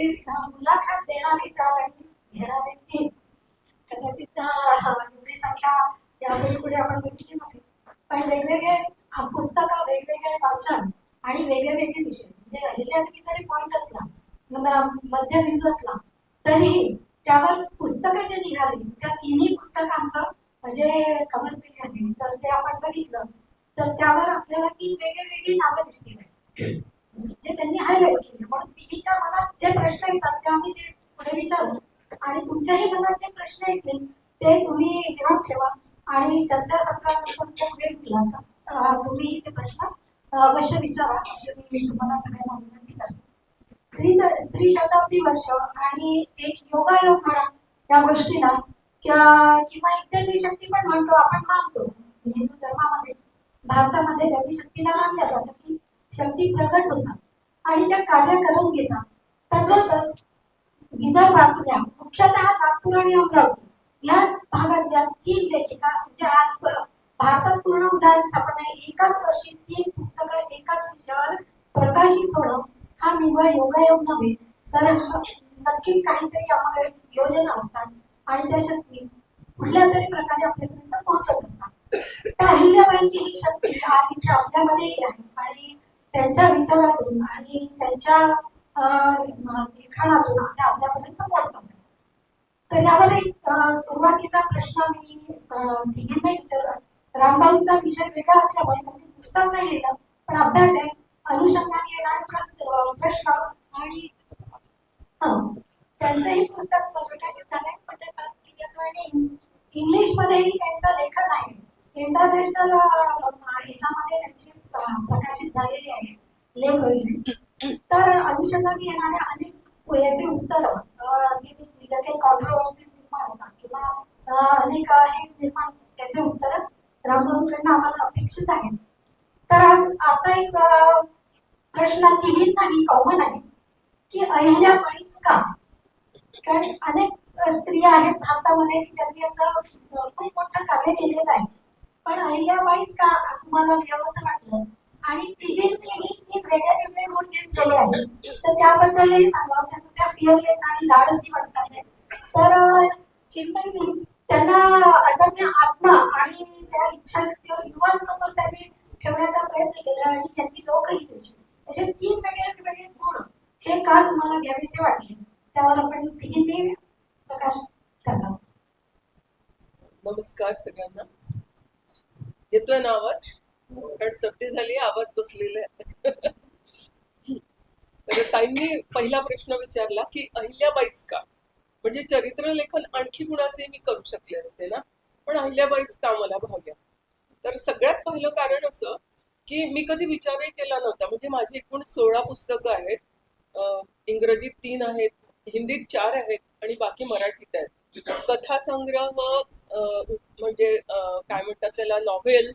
ते मुलाखत देणारी चाल आणि घेणारे तीन कदाचित एवढी संख्या पुढे आपण बघितली नसेल. पण वेगवेगळे पुस्तक पुस्तकं वेगवेगळे वाचन आणि वेगळे वेगळे विषय म्हणजे अहिल्यातरी जरी पॉईंट असला मध्यबिंदू असला तरीही त्यावर पुस्तकं जे निघाली त्या तिन्ही पुस्तकांचं म्हणजे कमल पेज आहे. तर ते आपण बघितलं तर त्यावर आपल्याला ती वेगळी वेगळी नावं दिसतील. जे त्यांनी हायलाईट म्हणून तिच्या मनात जे प्रश्न येतात ते आम्ही ते पुढे विचारू. आणि तुमच्याही मनात जे प्रश्न येतील ते तुम्ही घेऊन ठेवा. आणि चर्चा सत्रात पुढे तुम्ही ते प्रश्न अवश्य विचारा. अशी मी तुम्हाला सगळ्यांना विनंती करते. त्रि- त्रिशताब्दी वर्ष आणि एक योगायोग म्हणा या गोष्टीला किंवा किंवा एक शक्ती पण म्हणतो आपण मानतो. म्हणजे हिंदू धर्मामध्ये भारतामध्ये देवी शक्तीला मानल्या जातात. शक्ती प्रकट होतात आणि त्या कार्य करून घेतात तसंच विदर्भातल्या मुख्यतः नागपूर आणि अमरावती याच भागातल्या तीन लेखिका म्हणजे आज भारतात पूर्ण उदाहरण सापडणे एकाच वर्षी तीन पुस्तकं एकाच विषयावर प्रकाशित होणं हा निव्वळ योगायोग नव्हे तर हा नक्कीच काहीतरी आम्हाला योजना असतात आणि त्या शक्ती कुठल्या तरी प्रकारे आपल्यापर्यंत पोहोचत असतात. त्या अहिल्याबाईंची ही शक्ती आज इथे आपल्यामध्येही आहे. त्यांच्या विचारातून आणि त्यांच्या लिखाणातून आपल्या आपल्यापर्यंत पोहोचतात तर यावर एक सुरुवातीचा प्रश्न मी अं, तिघींना विचारला रामबाईंचा विषय वेगळा असल्यामुळे त्यांनी पुस्तक नाही लिहिलं पण अभ्यास आहे. अनुषंगाने येणारे प्रश्न प्रश्न आणि त्यांचंही पुस्तक प्रकाशित झालंय पण ते इंग्लिश मध्येही त्यांचं लेखन आहे. इंटरनॅशनल ह्याच्यामध्ये त्यांची प्रकाशित झालेली आहे लेख तर अनुषंगाने येणाऱ्या अनेक याचे उत्तर काही कॉन्ट्रोवर्सी निर्माण होतात किंवा अनेक हे निर्माण त्याचे उत्तर रामभाऊंकडनं आम्हाला अपेक्षित आहेत. तर आज आता एक प्रश्न प्रश्न नाही कॉमन आहे की अहिल्या अहिल्याबाईच का? कारण अनेक स्त्रिया आहेत भारतामध्ये की ज्यांनी असं खूप मोठं कार्य केलेलं आहे. पण अहिल्याबाईच का? असं मला व्यवस्था वाटलं. आणि तिघींनीही तीन वेगळे वेगळे गुण घेत गेले. आहेत तर त्याबद्दलही सांगा. त्यांना त्या फिअरलेस आणि धाडसी वाटतात तर अ, त्यांना अदम्य आत्मा आणि त्या इच्छाशक्तीवर युवांसमोर त्यांनी ठेवण्याचा प्रयत्न केला आणि त्यांनी लोकही केले. असे तीन वेगळे वेगळे गुण हे का तुम्हाला घ्यावेसे वाटले? त्यावर आपण तिघींनी प्रकाश करणार नमस्कार सगळ्यांना. येतोय ना आवाज? कारण सर्दी झाली आवाज बसलेला आहे. तर ताईंनी पहिला प्रश्न विचारला की अहिल्याबाईच का म्हणजे चरित्र लेखन आणखी कुणाचे मी करू शकले असते ना? पण अहिल्याबाईच का मला भावल्या. तर सगळ्यात पहिलं कारण असं की मी कधी विचारही केला नव्हता. म्हणजे माझी एकूण सोळा पुस्तकं आहेत. इंग्रजीत तीन आहेत हिंदीत चार आहेत आणि बाकी मराठीत आहेत. कथा संग्रह म्हणजे काय म्हणतात त्याला नॉव्हेल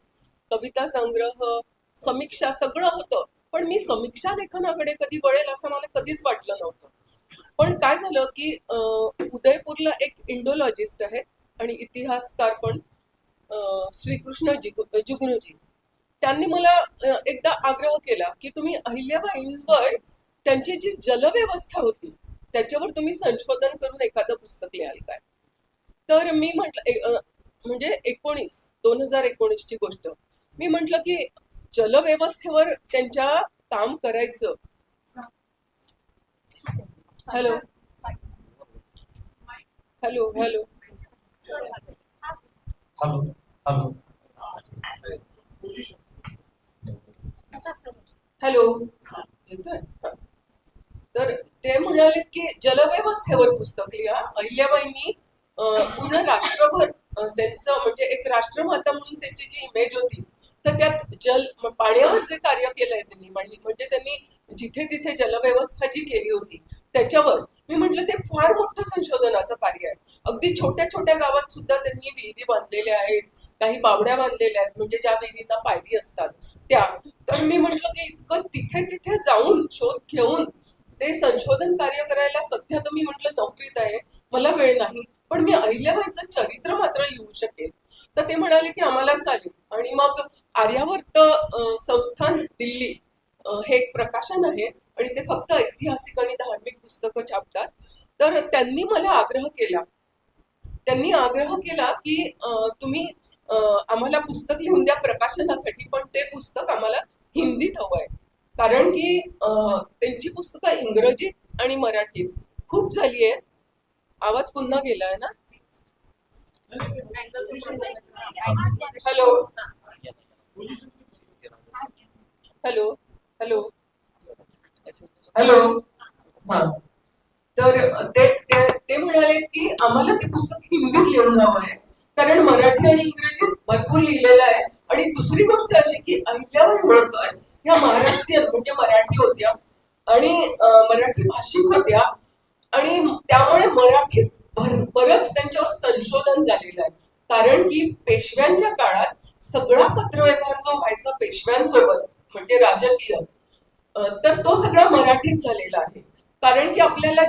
कविता संग्रह समीक्षा सगळं होतं. पण मी समीक्षा लेखनाकडे कधी वळेल असं मला कधीच वाटलं नव्हतं. पण काय झालं की उदयपूरला एक इंडोलॉजिस्ट आहेत आणि इतिहासकार पण श्रीकृष्ण जिगु- त्यांनी मला एकदा आग्रह केला की तुम्ही अहिल्याबाईंवर त्यांची जी जलव्यवस्था होती त्याच्यावर तुम्ही संशोधन करून एखादं पुस्तक लिहाल काय? तर मी म्हटलं म्हणजे एकोणीस दोन हजार एकोणीसची गोष्ट. मी म्हटलं की जलव्यवस्थेवर त्यांच्या काम करायचं. Hello. Hello hello. Hello hello. Hello. तर ते म्हणाले की जलव्यवस्थेवर पुस्तक लिहा. अहिल्याबाईंनी पुन्हा पूर्ण राष्ट्रभर त्यांचं म्हणजे एक राष्ट्रमाता म्हणून त्यांची जी इमेज होती तर त्यात जल पाण्यावर जे कार्य केलंय त्यांनी मांडली म्हणजे त्यांनी जिथे तिथे जलव्यवस्था जी केली होती त्याच्यावर मी म्हटलं ते फार मोठं संशोधनाचं कार्य आहे. अगदी छोट्या छोट्या गावात सुद्धा त्यांनी विहिरी बांधलेल्या आहेत काही बावड्या बांधलेल्या आहेत म्हणजे ज्या विहिरींना पायरी असतात त्या तर मी म्हटलं की इतकं तिथे तिथे जाऊन शोध घेऊन ते संशोधन कार्य करायला सध्या तर मी म्हटलं नोकरीत आहे मला वेळ नाही पण मी अहिल्याबाईंचं चरित्र मात्र लिहू शकेल तर ते म्हणाले की आम्हाला चालेल. आणि मग आर्यावर्त संस्थान दिल्ली हे एक प्रकाशन आहे आणि ते फक्त ऐतिहासिक आणि धार्मिक पुस्तकं छापतात. तर त्यांनी मला आग्रह केला. त्यांनी आग्रह केला की तुम्ही आम्हाला पुस्तक लिहून द्या प्रकाशनासाठी पण ते पुस्तक आम्हाला हिंदीत हवं आहे. कारण की त्यांची पुस्तकं इंग्रजीत आणि मराठीत. खूप झाली आहेत आवाज पुन्हा गेलाय ना? हॅलो. हॅलो. हॅलो. हॅलो. हा. तर ते ते ते म्हणाले की आम्हाला ते पुस्तक हिंदीत लिहून हवं आहे. कारण मराठी आणि इंग्रजीत भरपूर लिहिलेलं आहे. आणि दुसरी गोष्ट अशी की अहिल्याबाई होळकर ह्या महाराष्ट्रीयन म्हणजे मराठी होत्या आणि मराठी भाषिक होत्या. आणि त्यामुळे मराठीत बरंच त्यांच्यावर संशोधन झालेलं आहे. कारण की पेशव्यांच्या काळात सगळा पत्रव्यवहार जो व्हायचा पेशव्यांसोबत म्हणजे राजकीय तर तो सगळा मराठीत झालेला आहे. कारण की आपल्याला